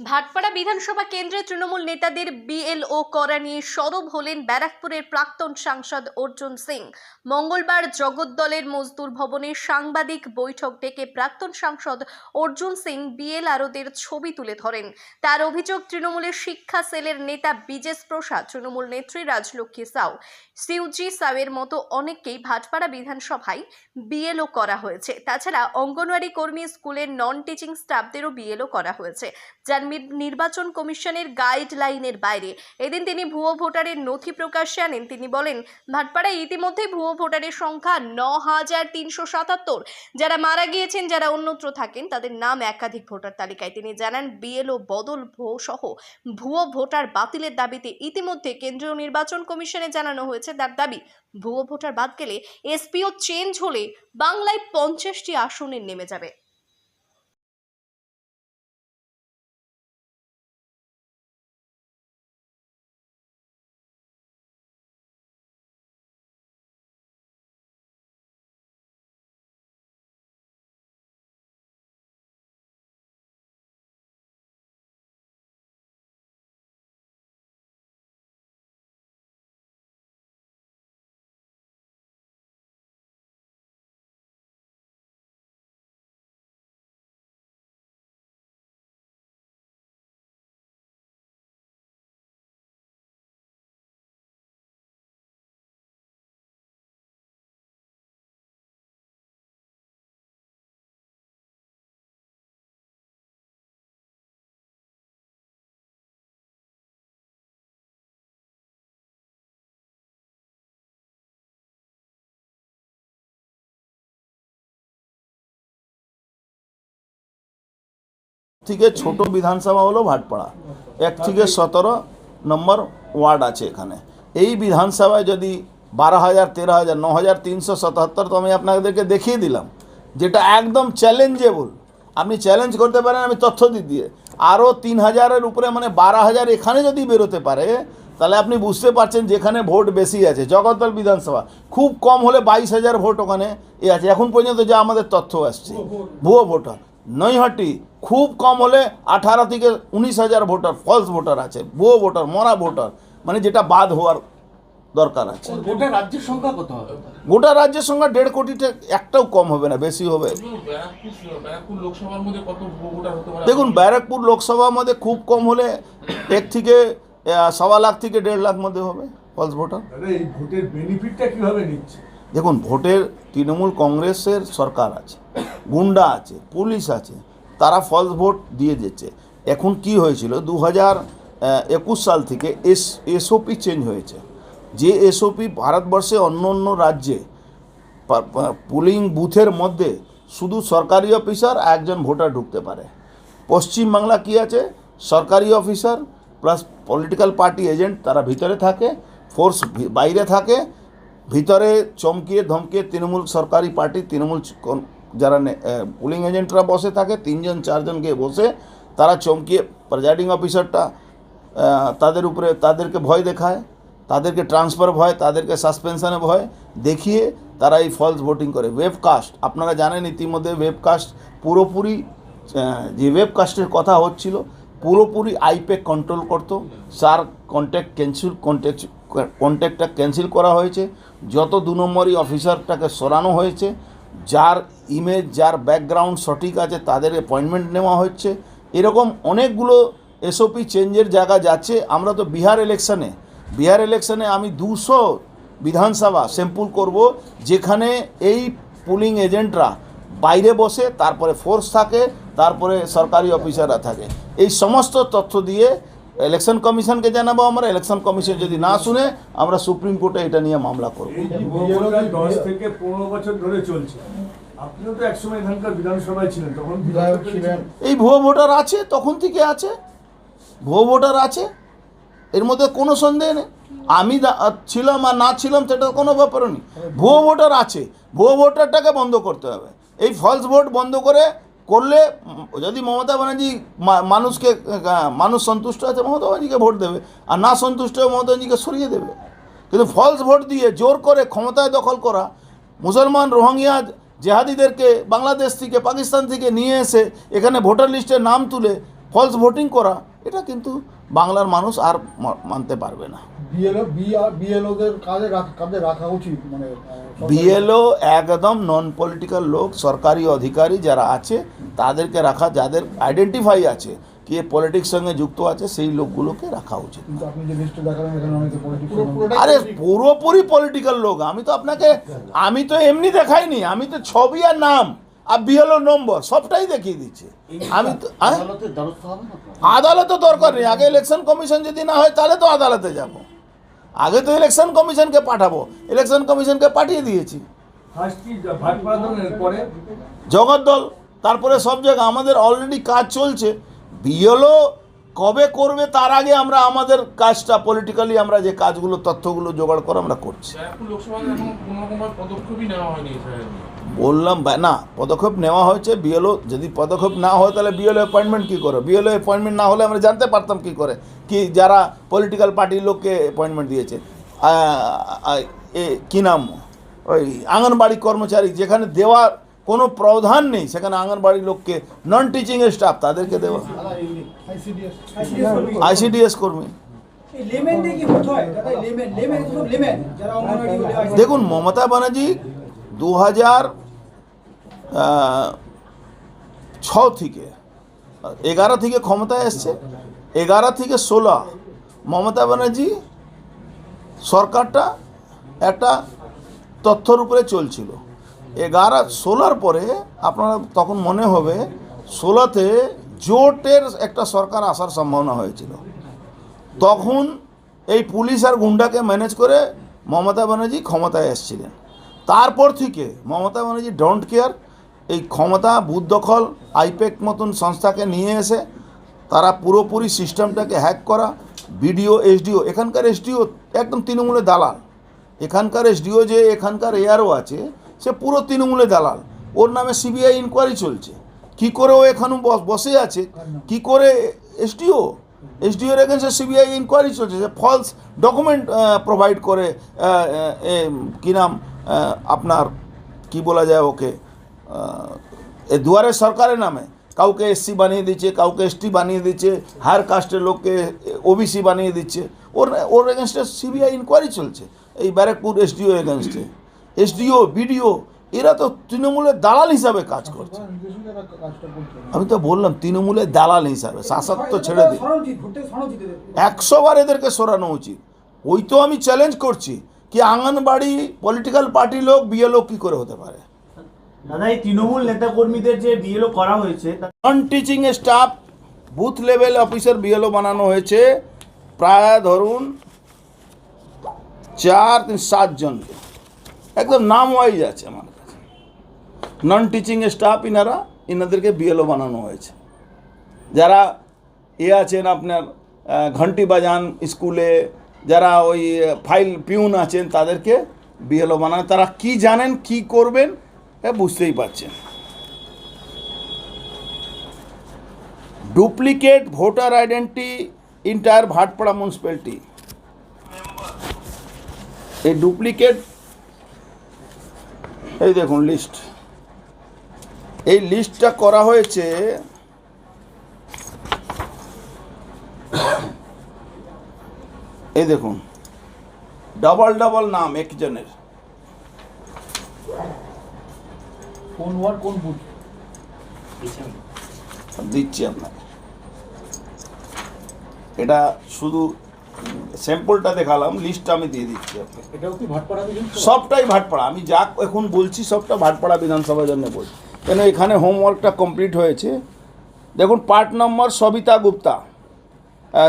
ভাটপাড়া বিধানসভা কেন্দ্রে তৃণমূল নেতাদের বিএলও করা নিয়ে সরব হলেন ব্যারাকপুরের প্রাক্তন সাংসদ অর্জুন সিং। মঙ্গলবার জগদ্দলের মজদুর ভবনে সাংবাদিক বৈঠক ডেকে প্রাক্তন সাংসদ অর্জুন সিং বিএলআরওদের ছবি তুলে ধরেন। তার অভিযোগ, তৃণমূলের শিক্ষা সেলের নেতা বিজেশ প্রসাদ, তৃণমূল নেত্রী রাজলক্ষ্মী সাউ, সিউজি সাউয়ের মতো অনেককেই ভাটপাড়া বিধানসভায় বিএলও করা হয়েছে। তাছাড়া অঙ্গনওয়াড়ি কর্মী, স্কুলের নন টিচিং স্টাফদেরও বিএলও করা হয়েছে। যার নির্বাচন কমিশনের গাইডলাইনের বাইরে। এদিন তিনি ভুয়ো ভোটারের নথি প্রকাশ্যে আনেন। তিনি বলেন, ভাটপাড়ায় ইতিমধ্যেই ভুয়ো ভোটারের সংখ্যা ন হাজার তিনশো সাতাত্তর। যারা মারা গিয়েছেন, যারা অন্যত্র থাকেন, তাদের নাম একাধিক ভোটার তালিকায়। তিনি জানান, বিএলও বদল সহ ভুয়ো ভোটার বাতিলের দাবিতে ইতিমধ্যে কেন্দ্রীয় নির্বাচন কমিশনে জানানো হয়েছে তার দাবি, ভুয়ো ভোটার বাদ গেলে এসপিও চেঞ্জ হলে বাংলায় পঞ্চাশটি আসনে নেমে যাবে। থেকে ছোট বিধানসভা হলো ভাটপাড়া। এক থেকে সতেরো নম্বর ওয়ার্ড আছে এখানে। এই বিধানসভায় যদি বারো হাজার, তেরো হাজার, ন হাজার, তিনশো সাতাত্তর তো আমি আপনাদেরকে দেখিয়ে দিলাম, যেটা একদম চ্যালেঞ্জেবল আপনি চ্যালেঞ্জ করতে পারেন, আমি তথ্য দিই দিয়ে। আরও তিন হাজারের উপরে মানে বারো হাজার এখানে যদি বেরোতে পারে, তাহলে আপনি বুঝতে পারছেন যেখানে ভোট বেশি আছে। জগদ্দল বিধানসভা, খুব কম হলে বাইশ হাজার ভোট ওখানে এ আছে। এখন পর্যন্ত যা আমাদের তথ্য আসছে। ভুয়ো ভোটার। নৈহাটি খুব কম হলে আঠারো থেকে উনিশ হাজার ভোটার ফলস ভোটার আছে বো ভোটার মরা ভোটার মানে যেটা বাদ হওয়ার দরকার আছে। গোটা রাজ্যের সংখ্যা কত হবে? গোটা রাজ্যের সংখ্যা দেড় কোটিতে একটাও কম হবে না বেশি হবে। ব্যারাকপুর ব্যারাকপুর লোকসভার মধ্যে কত ভোটার হতে পারে? দেখুন ব্যারাকপুর লোকসভার মধ্যে খুব কম হলে এক থেকে সওয়া লাখ থেকে দেড় লাখ মধ্যে হবে ফলস ভোটার ভোটের বেনিফিটটা কীভাবে নিচ্ছে? দেখুন ভোটের তৃণমূল কংগ্রেসের সরকার আছে গুন্ডা আছে পুলিশ আছে তারা ফলস ভোট দিয়ে দিচ্ছে এখন কি হয়েছিল? দু হাজার একুশ সাল থেকে এস, এসওপি চেঞ্জ হয়েছে। যে এসওপি ভারতবর্ষে অন্য অন্য রাজ্যে পুলিং বুথের মধ্যে শুধু সরকারি অফিসার একজন ভোটার ঢুকতে পারে। পশ্চিমবাংলা কি আছে? সরকারি officer plus political party agent তারা ভিতরে থাকে ফোর্স বাইরে থাকে, ভিতরে চমকিয়ে ধমকিয়ে তৃণমূল সরকারি পার্টি তৃণমূল যারা পুলিং এজেন্টরা বসে থাকে, তিনজন, চারজনকে বসে তারা চমকিয়ে প্রেজাইডিং অফিসারটা তাদের উপরে, তাদেরকে ভয় দেখায়, তাদেরকে ট্রান্সফার ভয়, তাদেরকে সাসপেনশনে ভয় দেখিয়ে তারা এই ফলস ভোটিং করে। ওয়েবকাস্ট আপনারা জানেন ইতিমধ্যে ওয়েবকাস্ট পুরোপুরি যে ওয়েবকাস্টের কথা হচ্ছিল, পুরোপুরি আইপ্যাক কন্ট্রোল করতো। স্যার কন্ট্যাক্ট ক্যান্সেল কন্ট্যাক্ট কন্ট্যাক্টটা ক্যান্সেল করা হয়েছে। যত দু নম্বরই অফিসারটাকে সরানো হয়েছে, যার ইমেজ যার ব্যাকগ্রাউন্ড সঠিক আছে, তাদের অ্যাপয়েন্টমেন্ট নেওয়া হচ্ছে। এরকম অনেকগুলো এসওপি চেঞ্জের জায়গা যাচ্ছে। আমরা তো বিহার ইলেকশনে বিহার ইলেকশনে আমি দুশো বিধানসভা স্যাম্পুল করব, যেখানে এই পুলিং এজেন্টরা বাইরে বসে, তারপরে ফোর্স থাকে, তারপরে সরকারি অফিসাররা থাকে। এই সমস্ত তথ্য দিয়ে ইলেকশন কমিশনকে জানাব আমরা ইলেকশন কমিশন যদি না শুনে, আমরা সুপ্রিম কোর্টে এটা নিয়ে মামলা করব। দশ থেকে পনেরো বছর ধরে চলছে। আপনিও তো একসময় এখানকার বিধানসভায় ছিলেন তখন বিধায়ক ছিলেন। এই ভুয়ো ভোটার আছে তখন থেকে আছে। ভুয়ো ভোটার আছে। এর মধ্যে কোনো সন্দেহ নেই। আমি ছিলাম আর না ছিলাম সেটা কোনো ব্যাপার নেই। ভুয়ো ভোটার আছে। ভুয়ো ভোটারটাকে বন্ধ করতে হবে। এই ফলস ভোট বন্ধ করে করলে যদি মমতা ব্যানার্জি মা- মানুষকে মানুষ সন্তুষ্ট আছে মমতা ব্যানার্জিকে ভোট দেবে। আর না সন্তুষ্ট হয়ে মমতা ব্যানার্জিকে সরিয়ে দেবে। কিন্তু ফলস ভোট দিয়ে জোর করে ক্ষমতায় দখল করা মুসলমান রোহিঙ্গিয়া জেহাদিদেরকে বাংলাদেশ থেকে পাকিস্তান থেকে নিয়ে এসে এখানে ভোটার লিস্টে নাম তুলে ফলস ভোটিং করা এটা কিন্তু বাংলার মানুষ আর মানতে পারবে না। বিএলও বিএলওদের কাজে কাজে রাখা উচিত মানে বিএলও একদম নন পলিটিক্যাল লোক সরকারি অধিকারী যারা আছে তাদেরকে রাখা যাদের আইডেন্টিফাই আছে কি পলিটিক্স সঙ্গে যুক্ত আছে সেই লোকগুলোকে রাখা উচিত আরে পুরোপুরি পলিটিক্যাল লোক। আমি তো আপনাকে আমি তো এমনি দেখাইনি। আমি তো ছবি আর নাম আর বিএলও নম্বর সবটাই দেখিয়ে দিচ্ছে। আমি তো আহ? আদালতে দরকার নেই। আগে ইলেকশন কমিশন যদি না হয় তাহলে তো আদালতে যাব। আগে তো ইলেকশন কমিশনকে পাঠাবো। ইলেকশন কমিশনকে পাঠিয়ে দিয়েছি। জগদ্দল তারপরে সব জায়গা। আমাদের অলরেডি কাজ চলছে। বিএলও কবে করবে তার আগে আমরা আমাদের কাজটা পলিটিক্যালি আমরা যে কাজগুলো তথ্যগুলো জোগাড় করে আমরা করছি। বললাম না পদক্ষেপ নেওয়া হয়েছে বিএলও যদি পদক্ষেপ না হয় তাহলে বিএলও অ্যাপয়েন্টমেন্ট কী করে? বিএলও অ্যাপয়েন্টমেন্ট না হলে আমরা জানতে পারতাম কী করে কি যারা পলিটিক্যাল পার্টির লোককে অ্যাপয়েন্টমেন্ট দিয়েছে। কী নাম? ওই আঙ্গনবাড়ি কর্মচারী যেখানে দেওয়ার কোনো প্রধান নেই। সেখানে আঙ্গনবাড়ির লোককে নন টিচিং এর স্টাফ তাদেরকে দেওয়া। আইসিডিএস কর্মী। দেখুন মমতা ব্যানার্জি দু হাজার ছ থেকে এগারো থেকে ক্ষমতায় এসছে এগারো থেকে ষোলো। মমতা ব্যানার্জি সরকারটা একটা তথ্যর উপরে চলছিল। এগারো ষোলোর পরে আপনারা তখন মনে হবে ষোলোতে জোটের একটা সরকার আসার সম্ভাবনা হয়েছিল। তখন এই পুলিশ আর গুন্ডাকে ম্যানেজ করে মমতা ব্যানার্জি ক্ষমতায় এসেছিলেন। তারপর থেকে মমতা ব্যানার্জি ডোন্ট কেয়ার এই ক্ষমতা, বুথ দখল, আইপ্যাক মতন সংস্থাকে নিয়ে এসে তারা পুরোপুরি সিস্টেমটাকে হ্যাক করা, বিডিও, এসডিও, এখানকার এসডিও একদম তৃণমূলে দালাল। এখানকার এসডিও যে, এখানকার এআরও আছে সে পুরো তৃণমূলে দালাল। ওর নামে সিবিআই ইনকোয়ারি চলছে। কি করে ও এখানে বস- আছে? কি করে এসডিও? এসডিওর এগেন্সে সিবিআই ইনকোয়ারি চলছে। যে ফলস ডকুমেন্ট প্রোভাইড করে কি নাম আপনার, কি বলা যায় ওকে এ দুয়ারে সরকারের নামে। কাউকে এসসি বানিয়ে দিচ্ছে, কাউকে এসটি বানিয়ে দিচ্ছে হায়ার কাস্টের লোককে ওবিসি বানিয়ে দিচ্ছে। ওর ওর এগেনস্টে সিবিআই ইনকোয়ারি চলছে। এই ব্যারাকপুর এসডিও এগেনস্টে এসডিও বিডিও এরা তো তৃণমূলের দালাল হিসাবে কাজ করছে। করতে হবে। আমি তো বললাম তৃণমূলের দালাল হিসাবে শাসক তো ছেড়ে দিই। একশো বার এদেরকে সরানো উচিত। ওই তো আমি চ্যালেঞ্জ করছি কি আঙ্গনবাড়ি পলিটিক্যাল পার্টি লোক বিএলও কি করে হতে পারে? দাদা এই তৃণমূল নেতা কর্মীদের যে বিএলও করা হয়েছে non teaching staff booth level officer BLO বানানো হয়েছে। প্রায় ধরুন চার তিন সাতজনকে। একদম নাম ওয়াইজ আছে আমার কাছে। নন টিচিং স্টাফ ইনারা, ইনাদেরকে বিএলও বানানো হয়েছে। যারা এ আছেন আপনার ঘন্টি বাজান স্কুলে, যারা ওই ফাইল পিউন আছেন, তাদেরকে বিএলও বানান, তারা কি জানেন, কি করবেন বুঝতেই পারছেন। Duplicate voter identity entire Bhatpara municipality এই ডুপ্লিকেট এই দেখুন লিস্ট এই লিস্টটা করা হয়েছে এই দেখুন ডাবল ডাবল নাম একজনের কোন কোন দিচ্ছি আপনাকে। এটা শুধু স্যাম্পলটা দেখালাম লিস্টটা আমি দিয়ে দিচ্ছি সবটাই ভাটপাড়া। আমি যা এখন বলছি সবটা ভাটপাড়া বিধানসভার জন্য বলছি। কেন এখানে হোমওয়ার্কটা কমপ্লিট হয়েছে? দেখুন part number Sabita Gupta.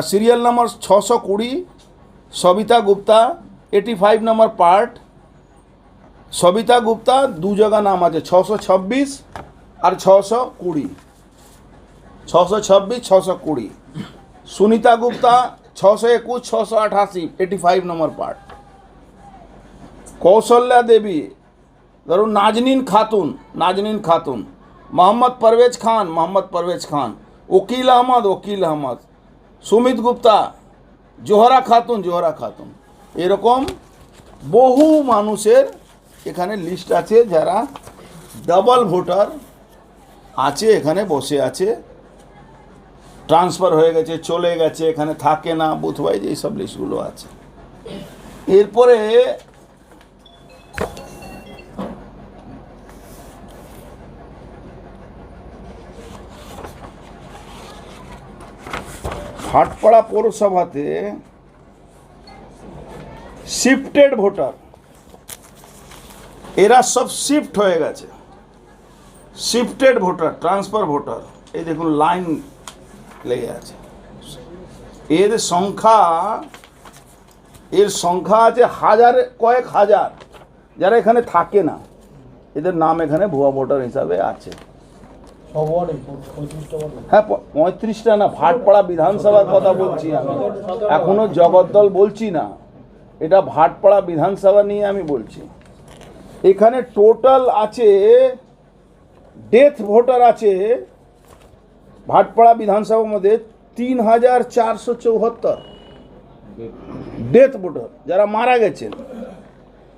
Serial number ছশো কুড়ি Sabita Gupta. Eighty five number part Sabita Gupta দু জায়গা নাম আছে ছশো ছাব্বিশ আর ছশো কুড়ি। ছশো ছাব্বিশ ছশো কুড়ি। সুনিতা গুপ্তা ছশো একুশ ছশো আঠাশি eighty five number part Kaushalya Devi, ধরুন নাজনীন খাতুন নাজনীন খাতুন, মোহাম্মদ পারভেজ খান, মোহাম্মদ পারভেজ খান ওকিল আহমদ ওকিল আহমদ, সুমিত গুপ্তা, জোহরা খাতুন জোহরা খাতুন। এরকম বহু মানুষের এখানে লিস্ট আছে যারা ডাবল ভোটার আছে, এখানে বসে আছে। ট্রান্সফার হয়ে গেছে, চলে গেছে, এখানে থাকে না বুথ ওয়াইজ এইসব লিস্টগুলো আছে। এরপরে হাটপাড়া পৌরসভাতে শিফটেড ভোটার এরা সব শিফট হয়ে গেছে। শিফটেড ভোটার ট্রান্সফার ভোটার এই দেখুন লাইন লেগে আছে। এর সংখ্যা এর সংখ্যা আছে হাজার, কয়েক হাজার। যারা এখানে থাকে না, এদের নাম এখানে ভুয়া ভোটার হিসাবে আছে। হ্যাঁ পঁয়ত্রিশটা না, ভাটপাড়া বিধানসভার কথা বলছি আমি। এখনও জগদ্দল বলছি না। এটা ভাটপাড়া বিধানসভা নিয়ে আমি বলছি। এখানে টোটাল আছে ডেথ ভোটার আছে ভাটপাড়া বিধানসভার মধ্যে তিন হাজার চারশো চৌহত্তর ডেথ ভোটার যারা মারা গেছেন।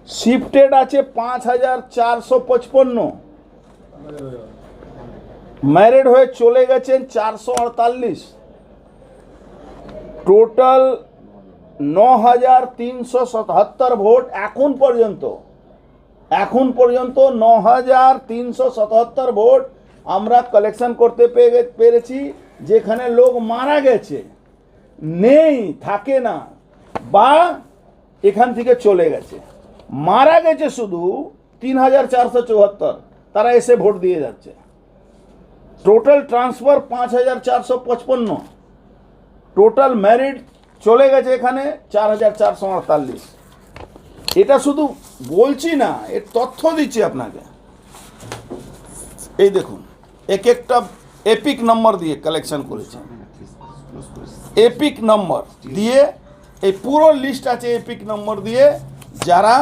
শিফটেড আছে পাঁচ হাজার চারশো পঁচপন্ন। ম্যারিড হয়ে চলে গেছেন চারশো আটতাল্লিশ। টোটাল ন হাজার তিনশো সাতাত্তর ভোট এখন পর্যন্ত। এখন পর্যন্ত ন হাজার তিনশো সাতাত্তর ভোট আমরা কালেকশন করতে পেরে- পেরেছি, যেখানে লোক মারা গেছে, নেই, থাকে না, বা এখান থেকে চলে গেছে। মারা গেছে শুধু তিন হাজার চারশো চুয়াত্তর, তারা এসে ভোট দিয়ে যাচ্ছে। টোটাল ট্রান্সফার পাঁচ হাজার চারশো পঁচপন্ন। টোটাল ম্যারিড চলে গেছে এখানে চার হাজার চারশো আটতাল্লিশ। এটা শুধু বলছি না, এর তথ্য দিচ্ছি আপনাকে। এই দেখুন। এক একটা এপিক নম্বর দিয়ে কালেকশন করেছে। এপিক নম্বর দিয়ে এই পুরো লিস্ট আছে এপিক নম্বর দিয়ে যারা